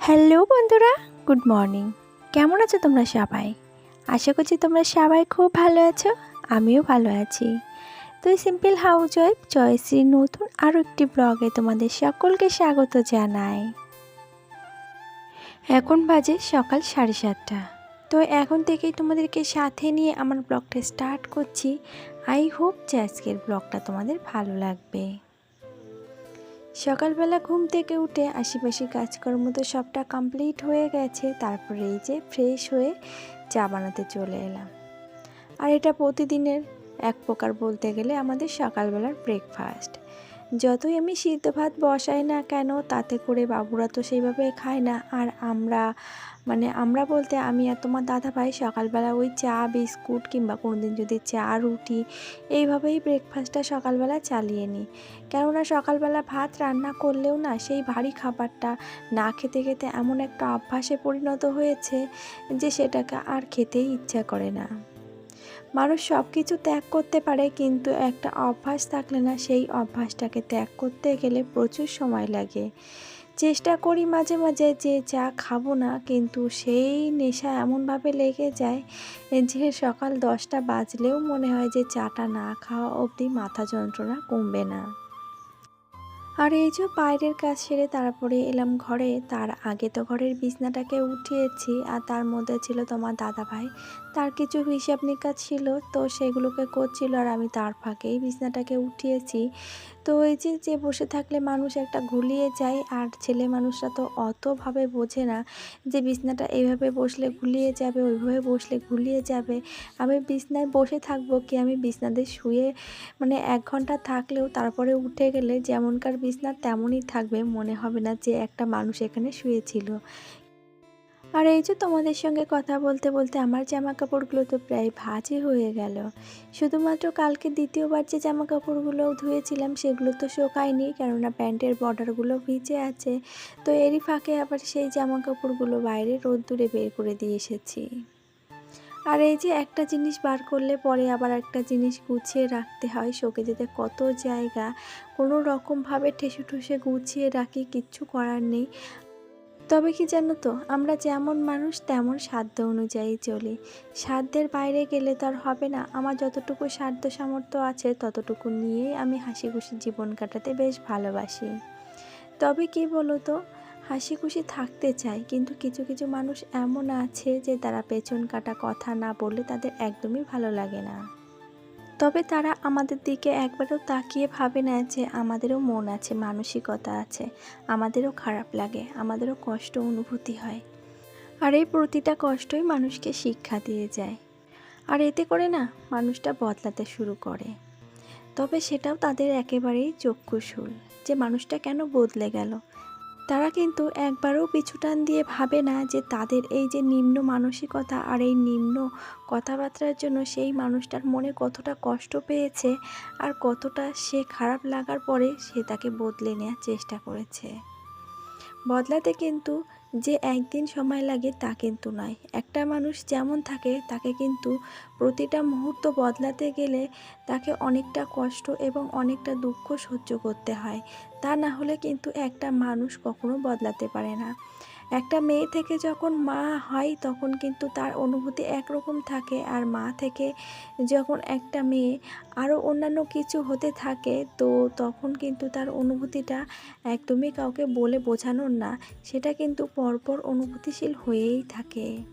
Hello বন্ধুরা good morning কেমন আছো তোমরা সবাই? আশা করছি তোমরা সবাই খুব ভালো আছো, আমিও ভালো আছি। তো সিম্পল হাউস ওয়াইফ জয়শ্রীর নতুন আরও একটি ব্লগে তোমাদের সকলকে স্বাগত জানাই। এখন বাজে সকাল সাড়ে সাতটা। তো এখন থেকেই তোমাদেরকে সাথে নিয়ে আমার ব্লগটা স্টার্ট করছি। আই হোপ যে আজকের ব্লগটা তোমাদের ভালো লাগবে। সকালবেলা ঘুম থেকে উঠে আশেপাশে কাজকর্ম তো সবটা কমপ্লিট হয়ে গেছে, তারপরে এই যে ফ্রেশ হয়ে চা বানাতে চলে এলাম। আর এটা প্রতিদিনের, এক প্রকার বলতে গেলে আমাদের সকালবেলার ব্রেকফাস্ট যতই আমি সিদ্ধ ভাত বসাই না কেন, তাতে করে বাবুরা তো সেইভাবে খায় না। আর আমরা মানে আমরা বলতে আমি আর তোমার দাদা ভাই সকালবেলা ওই চা, বিস্কুট কিংবা কোনো দিন যদি চা, রুটি এইভাবেই ব্রেকফাস্টটা সকালবেলা চালিয়ে নিই। কেননা সকালবেলা ভাত রান্না করলেও না সেই ভারী খাবারটা না খেতে খেতে এমন একটা অভ্যাসে পরিণত হয়েছে যে সেটাকে আর খেতেই ইচ্ছা করে না। মানুষ সব কিছু ত্যাগ করতে পারে, কিন্তু একটা অভ্যাস থাকলে না সেই অভ্যাসটাকে ত্যাগ করতে গেলে প্রচুর সময় লাগে। চেষ্টা করি মাঝে মাঝে যে চা খাব না, কিন্তু সেই নেশা এমনভাবে লেগে যায় যে সকাল দশটা বাজলেও মনে হয় যে চাটা না খাওয়া অবধি মাথা যন্ত্রণা কমবে না। আর এই যে বাইরের কাজ সেরে তারপরে এলাম ঘরে, তার আগে তো ঘরের বিছনাটাকে উঠিয়েছি আর তার মধ্যে ছিল তোমার দাদা ভাই তার কিছু হিসাব নিকাজ ছিল, তো সেগুলোকে করছিল আর আমি তার ফাঁকেই বিছনাটাকে উঠিয়েছি। তো ওই যে যে বসে থাকলে মানুষ একটা ঘুলিয়ে যায়, আর ছেলে মানুষরা তো অতভাবে বোঝে না যে বিছনাটা এইভাবে বসলে ঘুলিয়ে যাবে, ওইভাবে বসলে ঘুলিয়ে যাবে। আমি বিছনায় বসে থাকব কি? আমি বিছনাতে শুয়ে মানে এক ঘণ্টা থাকলেও তারপরে উঠে গেলে যেমনকার বিছনা তেমনই থাকবে। মনে হবে না যে একটা মানুষ এখানে শুয়েছিল। আর এই যে তোমাদের সঙ্গে কথা বলতে বলতে আমার জামা কাপড়গুলো তো প্রায় ভাজই হয়ে গেল। শুধুমাত্র কালকে দ্বিতীয়বার যে জামা কাপড়গুলো ধুয়েছিলাম, সেগুলো তো শোকায়নি, কেননা প্যান্টের বর্ডারগুলো ভিজে আছে। তো এরই ফাঁকে আবার সেই জামা কাপড়গুলো বাইরে রোদ্দুরে বের করে দিয়ে এসেছি। আর এই যে একটা জিনিস বার করলে পরে আবার একটা জিনিস গুছিয়ে রাখতে হয় শোকে যেতে কত জায়গা। কোনো রকমভাবে ঠেসে ঠুসে গুছিয়ে রাখি, কিচ্ছু করার নেই। তবে কি জানো তো, আমরা যেমন মানুষ তেমন সাধ্য অনুযায়ী চলি। সাধ্যের বাইরে গেলে তো আর হবে না। আমার যতটুকু সাধ্য সামর্থ্য আছে, ততটুকু নিয়েই আমি হাসি খুশি জীবন কাটাতে বেশ ভালোবাসি। তবে কি বলো তো হাসি খুশি থাকতে চাই, কিন্তু কিছু কিছু মানুষ এমন আছে যে তারা পেছন কাটা কথা না বললে তাদের একদমই ভালো লাগে না। তবে তারা আমাদের দিকে একবারও তাকিয়ে ভাবে না যে আমাদেরও মন আছে, মানসিকতা আছে। আমাদেরও খারাপ লাগে, আমাদেরও কষ্ট অনুভূতি হয়। আর এই প্রতিটা কষ্টই মানুষকে শিক্ষা দিয়ে যায়। আর এতে করে না, মানুষটা বদলাতে শুরু করে। তবে সেটাও তাদের একেবারেই চক্ষুশূল যে মানুষটা কেন বদলে গেল? তারা কিন্তু একবারও পিছুটান দিয়ে ভাবে না যে তাদের এই যে নিম্ন মানসিকতা আর এই নিম্ন কথাবার্তার জন্য সেই মানুষটার মনে কতটা কষ্ট পেয়েছে আর কতটা সে খারাপ লাগার পরে সে তাকে বদলে নেওয়ার চেষ্টা করেছে। বদলাতে কিন্তু যে একদিন সময় লাগে তা কিন্তু নয়। একটা মানুষ যেমন থাকে, তাকে কিন্তু প্রতিটা মুহূর্ত বদলাতে গেলে তাকে অনেকটা কষ্ট এবং অনেকটা দুঃখ সহ্য করতে হয়। তা না হলে কিন্তু একটা মানুষ কখনো বদলাতে পারে না। একটা মেয়ে থেকে যখন মা হয় তখন কিন্তু তার অনুভূতি একরকম থাকে আর মা থেকে যখন একটা মেয়ে আরও অন্যান্য কিছু হতে থাকে তো তখন কিন্তু তার অনুভূতিটা একদমই কাউকে বলে বোঝানোর না। সেটা কিন্তু পরপর অনুভূতিশীল হয়েই থাকে।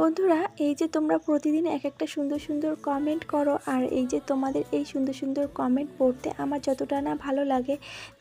বন্ধুরা, এই যে তোমরা প্রতিদিন এক একটা সুন্দর সুন্দর কমেন্ট করো, আর এই যে তোমাদের এই সুন্দর সুন্দর কমেন্ট পড়তে আমার যতটা না ভালো লাগে,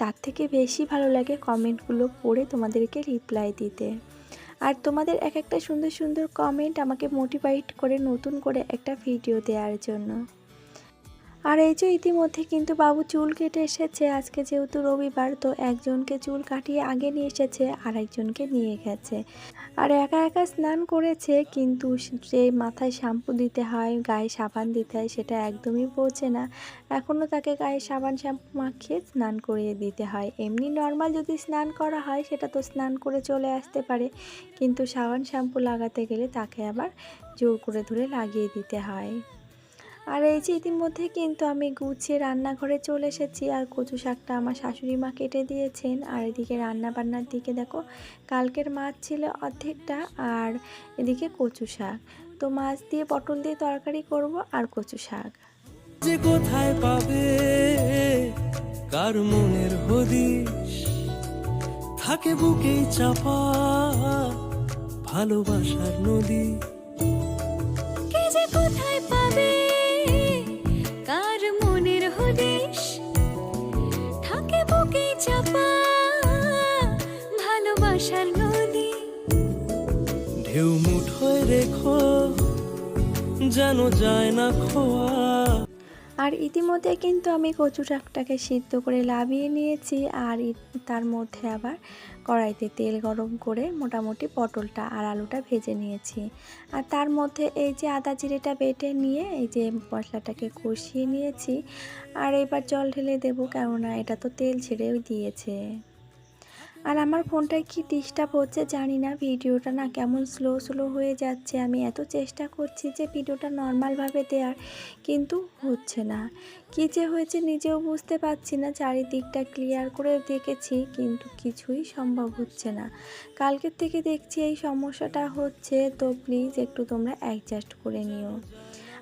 তার থেকে বেশি ভালো লাগে কমেন্টগুলো পড়ে তোমাদেরকে রিপ্লাই দিতে। আর তোমাদের এক একটা সুন্দর সুন্দর কমেন্ট আমাকে মোটিভেট করে নতুন করে একটা ভিডিও দেওয়ার জন্য। আর এই যে ইতিমধ্যে কিন্তু বাবু চুল কেটে এসেছে, আজকে যেহেতু রবিবার, তো একজনকে চুল কাটিয়ে আগে নিয়ে এসেছে আর একজনকে নিয়ে গেছে। আর একা একা স্নান করেছে, কিন্তু যে মাথায় শ্যাম্পু দিতে হয়, গায়ে সাবান দিতে হয়, সেটা একদমই পৌঁছে না। এখনও তাকে গায়ে সাবান, শ্যাম্পু মাখিয়ে স্নান করিয়ে দিতে হয়। এমনি নর্মাল যদি স্নান করা হয়, সেটা তো স্নান করে চলে আসতে পারে। কিন্তু সাবান, শ্যাম্পু লাগাতে গেলে তাকে আবার জোর করে ধরে লাগিয়ে দিতে হয়। আর এই যে ইতিমধ্যে কিন্তু আমি গুছিয়ে রান্নাঘরে চলে এসেছি, আর কচু শাকটা আমার শাশুড়ি মা কেটে দিয়েছেন। আর এদিকে রান্না বান্নার দিকে দেখো, কালকের মাছ ছিল অর্ধেকটা, আর এদিকে কচু শাক। তো মাছ দিয়ে পটল দিয়ে তরকারি করব আর কচু শাক। যে কোথায় পাবে কার মনের হদিশ? থাকে বুকেই চাপা ভালোবাসার নদী। বুকে চাপা ভালোবাসার নদী। ঢেউ মুঠোয় রেখো যেন যায় না খোয়া। আর ইতিমধ্যে কিন্তু আমি কচু শাকটাকে সিদ্ধ করে লাভিয়ে নিয়েছি আর তার মধ্যে আবার কড়াইতে তেল গরম করে মোটামুটি পটলটা আর আলুটা ভেজে নিয়েছি। আর তার মধ্যে এই যে আদা জিরেটা বেটে নিয়ে এই যে মশলাটাকে কষিয়ে নিয়েছি। আর এবার জল ঢেলে দেবো কেননা এটা তো তেল ছেড়েও দিয়েছে। আর আমার ফোনটায় কি ডিস্টার্ব হচ্ছে জানি না। ভিডিওটা না কেমন স্লো স্লো হয়ে যাচ্ছে। আমি এত চেষ্টা করছি যে ভিডিওটা নর্মালভাবে দেওয়ার কিন্তু হচ্ছে না। কী যে হয়েছে নিজেও বুঝতে পারছি না, চারিদিকটা ক্লিয়ার করে দেখেছি, কিন্তু কিছুই সম্ভব হচ্ছে না। কালকের থেকে দেখছি এই সমস্যাটা হচ্ছে, তো প্লিজ একটু তোমরা অ্যাডজাস্ট করে নিও।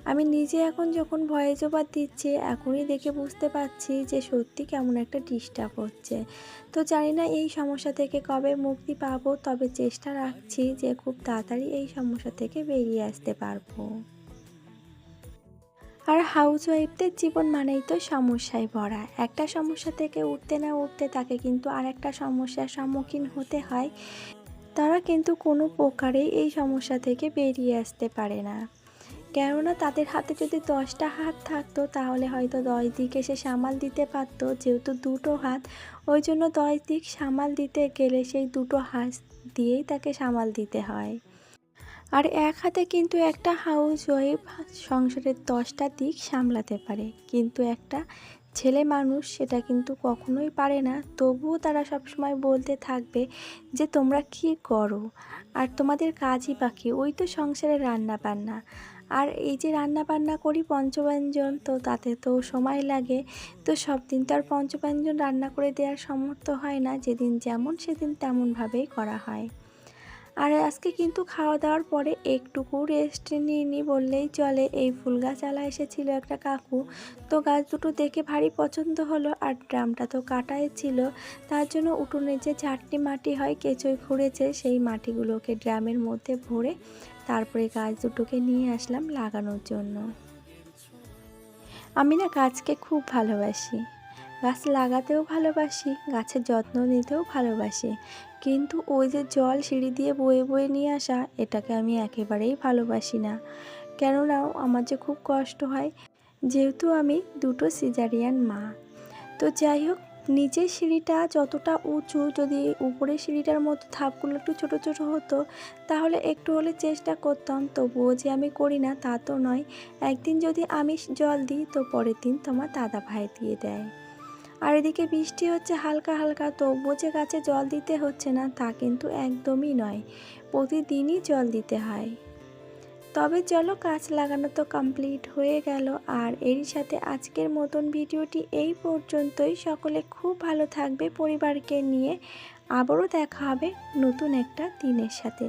আমি নিজে এখন যখন ভয়েস ওভার দিচ্ছি, এখনই দেখে বুঝতে পারছি যে সত্যি কেমন একটা ডিস্টার্ব হচ্ছে। তো জানি না এই সমস্যা থেকে কবে মুক্তি পাবো, তবে চেষ্টা রাখছি যে খুব তাড়াতাড়ি এই সমস্যা থেকে বেরিয়ে আসতে পারব। আর হাউস ওয়াইফদের জীবন মানেই তো সমস্যায় ভরা। একটা সমস্যা থেকে উঠতে না উঠতে তাকে কিন্তু আর একটা সমস্যার সম্মুখীন হতে হয়। তারা কিন্তু কোনো প্রকারেই এই সমস্যা থেকে বেরিয়ে আসতে পারে না। কেননা তাদের হাতে যদি দশটা হাত থাকতো, তাহলে হয়তো দশ দিকে সে সামাল দিতে পারতো, যেহেতু দুটো হাত। ওই জন্য দশ দিক সামাল দিতে গেলে সেই দুটো হাত দিয়েই তাকে সামাল দিতে হয়। আর এক হাতে কিন্তু একটা হাউস ওয়াইফ সংসারের দশটা দিক সামলাতে পারে। কিন্তু একটা ছেলে মানুষ সেটা কিন্তু কখনোই পারে না। তবুও তারা সবসময় বলতে থাকবে যে, তোমরা কি করো? আর তোমাদের কাজই বাকি। ওই তো সংসারে রান্না বান্না আর এই যে রান্না বান্না করি পঞ্চব্যঞ্জন, তো তাতে তো সময় লাগে। তো সব দিন তো আর পঞ্চব্যঞ্জন রান্না করে দেওয়ার সমর্থ হয় না, যেদিন যেমন সেদিন তেমনভাবেই করা হয়। আর আজকে কিন্তু খাওয়া দাওয়ার পরে একটুকু রেস্ট নিইনি বললেই চলে। এই ফুল গাছ আলা এসেছিল একটা কাকু। তো গাছ দুটো দেখে ভারী পছন্দ হলো আর ড্রামটা তো কাটাই ছিল। তার জন্য উঠোনে যে ঝাটনি মাটি হয় কেঁচোয় খুঁড়েছে, সেই মাটিগুলোকে ড্রামের মধ্যে ভরে তারপরে গাছ দুটোকে নিয়ে আসলাম লাগানোর জন্য। আমি না গাছকে খুব ভালোবাসি। গাছ লাগাতেও ভালোবাসি, গাছের যত্ন নিতেও ভালোবাসি। কিন্তু ওই যে জল সিঁড়ি দিয়ে বয়ে বয়ে নিয়ে আসা, এটাকে আমি একেবারেই ভালোবাসি না। কেননা আমার যে খুব কষ্ট হয়, যেহেতু আমি দুটো সিজারিয়ান মা। তো যাই হোক নিচের সিঁড়িটা যতটা উঁচু, যদি উপরের সিঁড়িটার মতো ধাপগুলো একটু ছোটো ছোটো হতো, তাহলে একটু হলে চেষ্টা করতাম। তবুও যে আমি করি না, তা তো নয়। একদিন যদি আমি জল দিই, তো পরের দিন তোমার দাদা ভাই দিয়ে দেয়। আর এদিকে বৃষ্টি হচ্ছে হালকা হালকা, তবুও যে গাছে জল দিতে হচ্ছে না, তা কিন্তু একদমই নয়। প্রতিদিনই জল দিতে হয়। তবে চলো কাজ লাগানো তো কমপ্লিট হয়ে গেল। আর এরই সাথে আজকের মতন ভিডিওটি এই পর্যন্তই। সকলে খুব ভালো থাকবে পরিবারকে নিয়ে। আবারও দেখা হবে নতুন একটা দিনের সাথে।